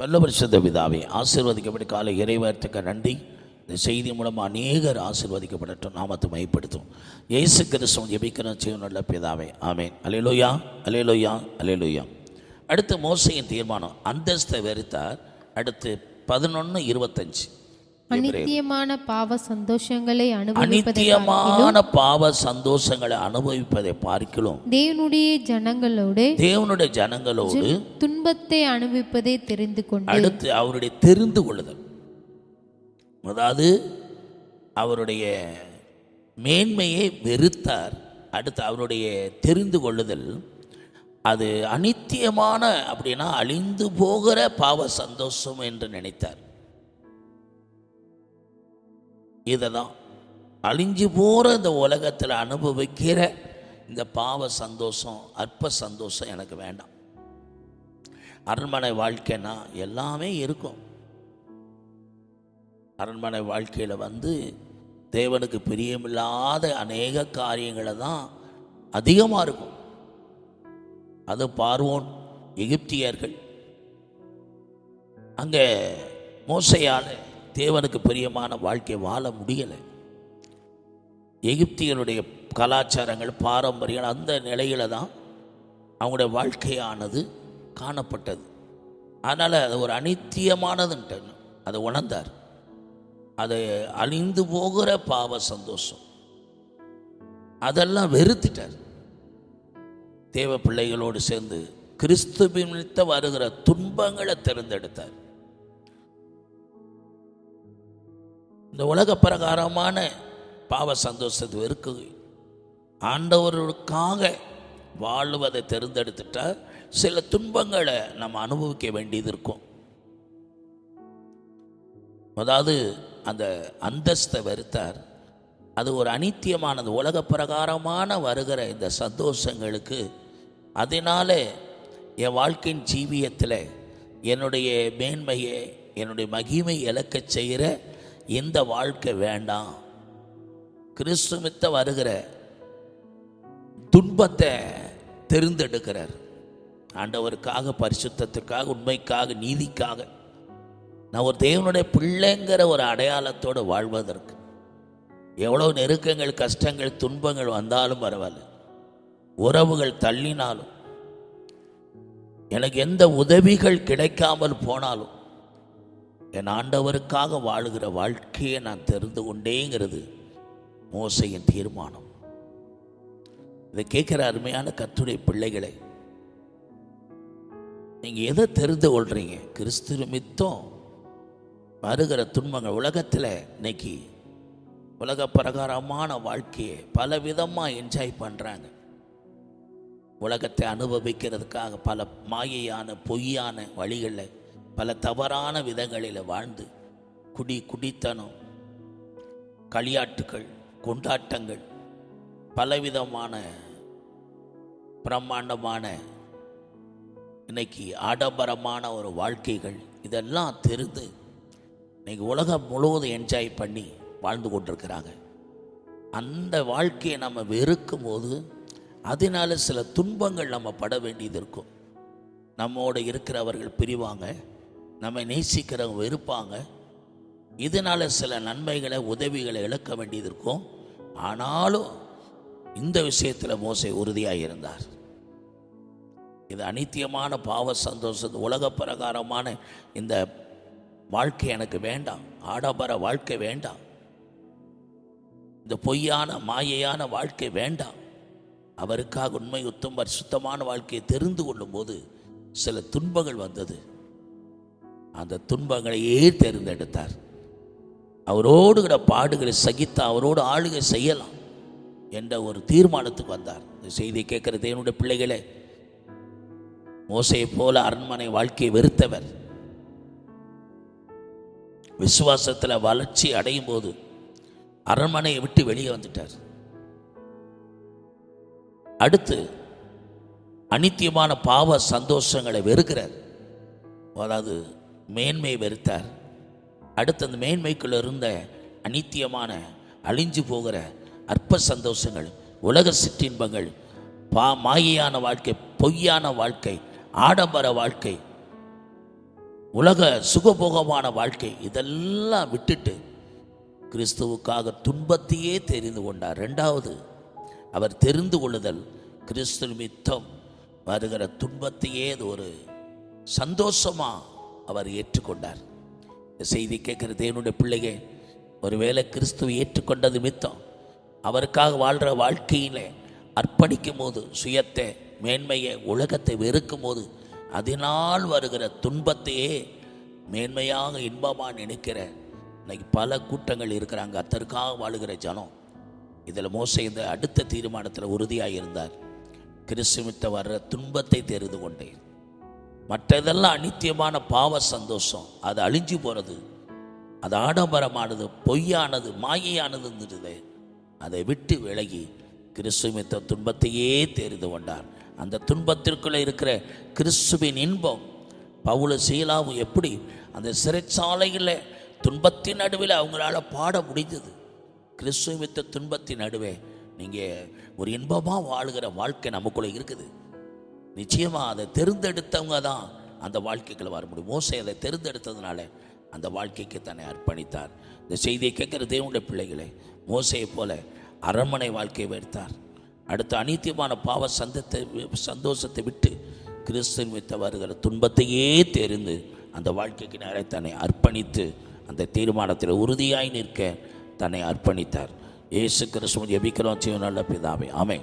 பல்லபரிசுத்த பிதாவை ஆசீர்வதிக்கப்பட்டு காலை இறைவார்த்துக்க நன்றி. இந்த செய்தி மூலமாக அநேகர் ஆசீர்வதிக்கப்படட்டும் நாமத்தை மைப்படுத்தும் இயேசு கிறிஸ்துவன் ஜெபிக்கிற நல்ல பிதாவை ஆமேன். அலையலோயா அலையலோயா அலையலோயா அடுத்து மோசையின் தீர்மானம் அந்தஸ்தை வெறுத்தார். அடுத்து பதினொன்று இருபத்தஞ்சு. அநித்தியமான பாவ சந்தோஷங்களை அனுபவிப்பதை அநித்தியமான பாவ சந்தோஷங்களை அனுபவிப்பதை பார்க்கலாம் தேவனுடைய ஜனங்களோடு தேவனுடைய ஜனங்களோடு துன்பத்தை அனுபவிப்பதை தெரிந்து கொண்டு அடுத்து அவருடைய தெரிந்து கொள்ளுதல். அதாவது அவருடைய மேன்மையை வெறுத்தார். அடுத்து அவருடைய தெரிந்து கொள்ளுதல். அது அனித்தியமான அப்படின்னா அழிந்து போகிற பாவ சந்தோஷம் என்று நினைத்தார். இதை தான் அழிஞ்சு போகிற இந்த உலகத்தில் அனுபவிக்கிற இந்த பாவ சந்தோஷம் அற்ப சந்தோஷம் எனக்கு வேண்டாம். அரண்மனை வாழ்க்கைன்னா எல்லாமே இருக்கும். அரண்மனை வாழ்க்கையில் வந்து தேவனுக்கு பிரியமில்லாத அநேக காரியங்களை தான் அதிகமாக இருக்கும். அது பார்வோன் எகிப்தியர்கள். அங்கே மோசையால் தேவனுக்கு பிரியமான வாழ்க்கை வாழ முடியலை. எகிப்தியனுடைய கலாச்சாரங்கள் பாரம்பரியங்கள் அந்த நிலையில தான் அவங்களுடைய வாழ்க்கையானது காணப்பட்டது. அதனால் அது ஒரு அனித்தியமானதுன்ட்டு அதை உணர்ந்தார். அது அழிந்து போகிற பாவ சந்தோஷம். அதெல்லாம் வெறுத்துட்டார். தேவ பிள்ளைகளோடு சேர்ந்து கிறிஸ்துவின் வருகிற துன்பங்களை தேர்ந்தெடுத்தார். இந்த உலக பிரகாரமான பாவ சந்தோஷத்தை இருக்குது ஆண்டவருக்காக வாழ்வதை தேர்ந்தெடுத்துட்டா சில துன்பங்களை நம்ம அனுபவிக்க வேண்டியது இருக்கும். அதாவது அந்த அந்தஸ்தை வெறுத்தார். அது ஒரு அனித்தியமானது. உலக பிரகாரமான வருகிற இந்த சந்தோஷங்களுக்கு அதனால என் வாழ்க்கையின் ஜீவியத்தில் என்னுடைய மேன்மையை என்னுடைய மகிமை இழக்கச் செய்கிற இந்த வாழ்க்கை வேண்டாம். கிறிஸ்துமித்த வருகிற துன்பத்தை தெரிந்தெடுக்கிறார். ஆண்டவருக்காக பரிசுத்தத்துக்காக உண்மைக்காக நீதிக்காக. நான் ஒரு தேவனுடைய பிள்ளைங்கிற ஒரு அடையாளத்தோடு வாழ்வதற்கு எவ்வளோ நெருக்கங்கள் கஷ்டங்கள் துன்பங்கள் வந்தாலும் பரவாயில்ல. உறவுகள் தள்ளினாலும் எனக்கு எந்த உதவிகள் கிடைக்காமல் போனாலும் என் ஆண்டவருக்காக வாழுகிற வாழ்க்கையை நான் தெரிந்து கொண்டேங்கிறது மோசையின் தீர்மானம். இதை கேட்குற அருமையான கத்துடைய பிள்ளைகளை நீங்கள் எதை தெரிந்து கொள்கிறீங்க கிறிஸ்து நிமித்தம் வருகிற துன்பங்கள். உலகத்தில் இன்னைக்கு உலக பிரகாரமான வாழ்க்கையை பல விதமாக என்ஜாய் பண்ணுறாங்க உலகத்தை அனுபவிக்கிறதுக்காக பல மாயையான பொய்யான வழிகளில் பல தவறான விதங்களில் வாழ்ந்து குடி குடித்தனம் களியாட்டுகள் கொண்டாட்டங்கள் பலவிதமான பிரம்மாண்டமான இன்னைக்கு ஆடம்பரமான ஒரு வாழ்க்கைகள் இதெல்லாம் தெரிந்து இன்னைக்கு உலகம் முழுவதும் என்ஜாய் பண்ணி வாழ்ந்து கொண்டிருக்கிறாங்க. அந்த வாழ்க்கையை நம்ம வெறுக்கும் போது அதனால சில துன்பங்கள் நம்ம பட வேண்டியது இருக்கும். நம்மோடு இருக்கிறவர்கள் பிரிவாங்க. நம்மை நேசிக்கிறவங்க வெறுப்பாங்க இதனால் சில நன்மைகளை உதவிகளை இழக்க வேண்டியது இருக்கும். ஆனாலும் இந்த விஷயத்தில் மோசை உறுதியாக இருந்தார். இது அனித்தியமான பாவ சந்தோஷம் உலக பிரகாரமான இந்த வாழ்க்கை எனக்கு வேண்டாம். ஆடம்பர வாழ்க்கை வேண்டாம். இந்த பொய்யான மாயையான வாழ்க்கை வேண்டாம். அவருக்காக உண்மை உத்தம் சுத்தமான வாழ்க்கையை தெரிந்து கொள்ளும்போது சில துன்பங்கள் வந்தது. அந்த துன்பங்களையே தேர்ந்தெடுத்தார் அவரோடு கூட பாடுகளை சகித்து அவரோடு ஆளுகை செய்யலாம் என்ற ஒரு தீர்மானத்துக்கு வந்தார். இந்த செய்தியை கேட்கிற தேவனுடைய பிள்ளைகளே மோசையை போல அரண்மனை வாழ்க்கையை வெறுத்தவர். விசுவாசத்தில் வளர்ச்சி அடையும் போது அரண்மனையை விட்டு வெளியே வந்துட்டார். அடுத்து அனித்தியமான பாவ சந்தோஷங்களை வெறுக்கிறார். அதாவது மேன்மையை வெறுத்தார். அடுத்து அந்த மேன்மைக்குள்ள இருந்த அனித்தியமான அழிஞ்சு போகிற அற்ப சந்தோஷங்கள் உலக சிற்றின்பங்கள் பா மாயையான வாழ்க்கை பொய்யான வாழ்க்கை ஆடம்பர வாழ்க்கை உலக சுகபோகமான வாழ்க்கை இதெல்லாம் விட்டுட்டு கிறிஸ்துவுக்காக துன்பத்தையே தெரிந்து கொண்டார். ரெண்டாவது அவர் தெரிந்து கொள்ளுதல் கிறிஸ்து நிமித்தம் வருகிற துன்பத்தையே அது ஒரு சந்தோஷமாக அவர் ஏற்றுக்கொண்டார். இந்த செய்தி கேட்குற தேவனுடைய பிள்ளைங்க ஒருவேளை கிறிஸ்துவை ஏற்றுக்கொண்டது மித்தம். அவருக்காக வாழ்கிற வாழ்க்கையில் அர்ப்பணிக்கும் போது சுயத்தை மேன்மையை உலகத்தை வெறுக்கும் போது அதனால் வருகிற துன்பத்தையே மேன்மையாக இன்பமாக நினைக்கிற இன்னைக்கு பல கூட்டங்கள் இருக்கிறாங்க. அத்தருக்காக வாழுகிற ஜனம். இதில் மோச இந்த அடுத்த தீர்மானத்தில் உறுதியாக இருந்தார் கிறிஸ்துமித்த வர்ற துன்பத்தை தெரிந்து கொண்டேன். மற்றதெல்லாம் அநித்தியமான பாவ சந்தோஷம். அது அழிஞ்சு போகிறது அது ஆடம்பரமானது பொய்யானது மாயையானதுங்கிறது அதை விட்டு விலகி கிறிஸ்துமித்த துன்பத்தையே தெரிந்து கொண்டார். அந்த துன்பத்திற்குள்ளே இருக்கிற கிறிஸ்துவின் இன்பம் பவுல சீலாவும் எப்படி அந்த சிறைச்சாலையில் துன்பத்தின் நடுவில் அவங்களால பாட முடிஞ்சது. கிறிஸ்துவித்த துன்பத்தின் நடுவே நீங்கள் ஒரு இன்பமாக வாழுகிற வாழ்க்கை நமக்குள்ளே இருக்குது. நிச்சயமாக அதை தேர்ந்தெடுத்தவங்க தான் அந்த வாழ்க்கைக்குள்ள வர முடியும். மோசை அதை தேர்ந்தெடுத்ததுனால அந்த வாழ்க்கைக்கு தன்னை அர்ப்பணித்தார். இந்த செய்தியை கேட்குற தேவனுடைய பிள்ளைகளே மோசையை போல அரண்மனை வாழ்க்கையை வெறுத்தார். அடுத்த அனித்தியமான பாவ சந்தத்தை சந்தோஷத்தை விட்டு கிறிஸ்தன் வித்த வருகிற துன்பத்தையே தெரிந்து அந்த வாழ்க்கைக்கு நேர தன்னை அர்ப்பணித்து அந்த தீர்மானத்தில் உறுதியாய் நிற்க தன்னை அர்ப்பணித்தார். இயேசு கிறிஸ்துவன் எபிக்கிறோம் நல்ல பிதாவே. ஆமை